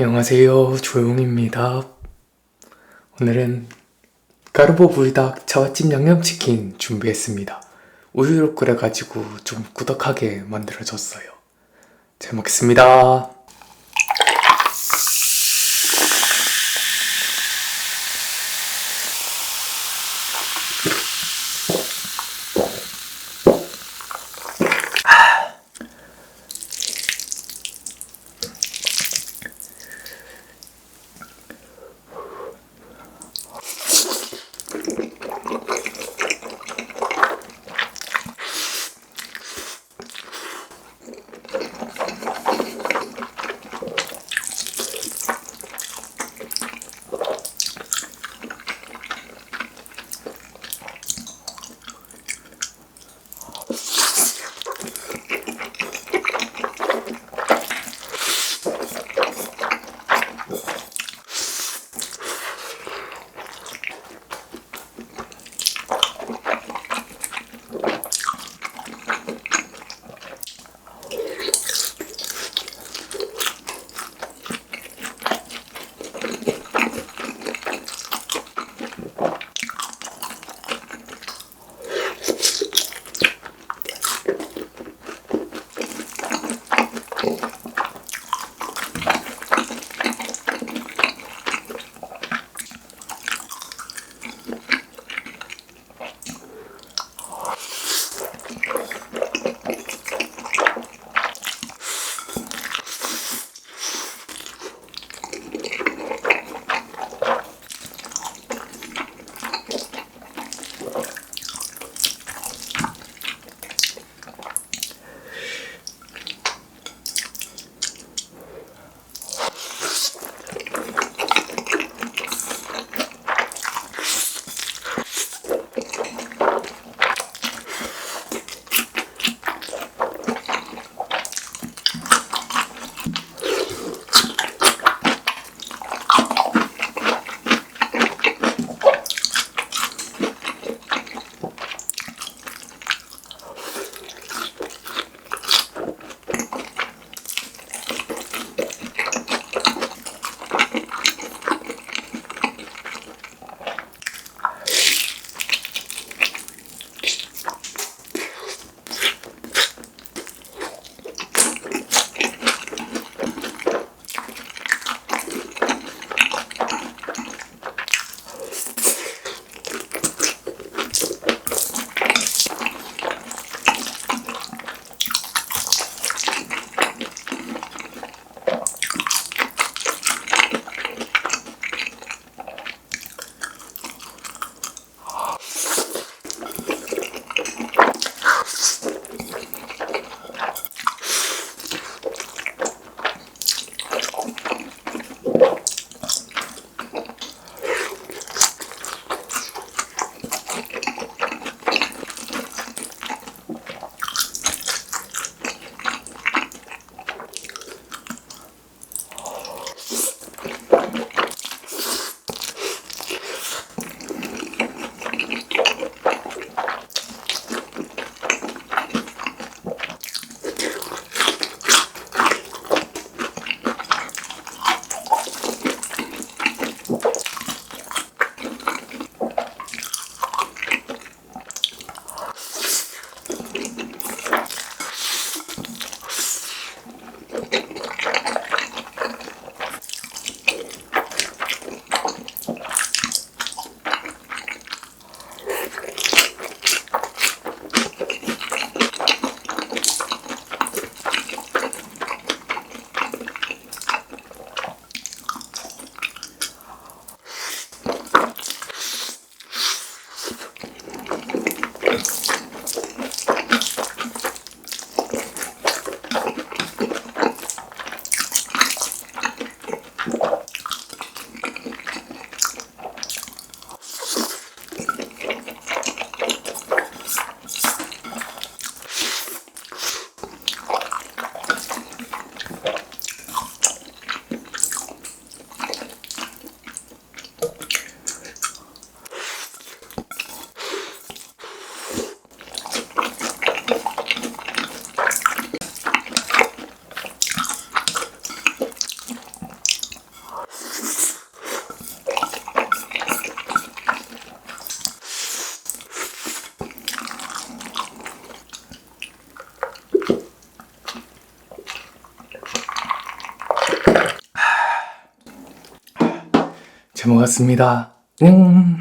안녕하세요. 조용입니다. 오늘은 까르보 불닭 차와찜 양념치킨 준비했습니다. 우유로 끓여가지고 좀 꾸덕하게 만들어졌어요. 잘 먹겠습니다. 잘 먹었습니다. 음.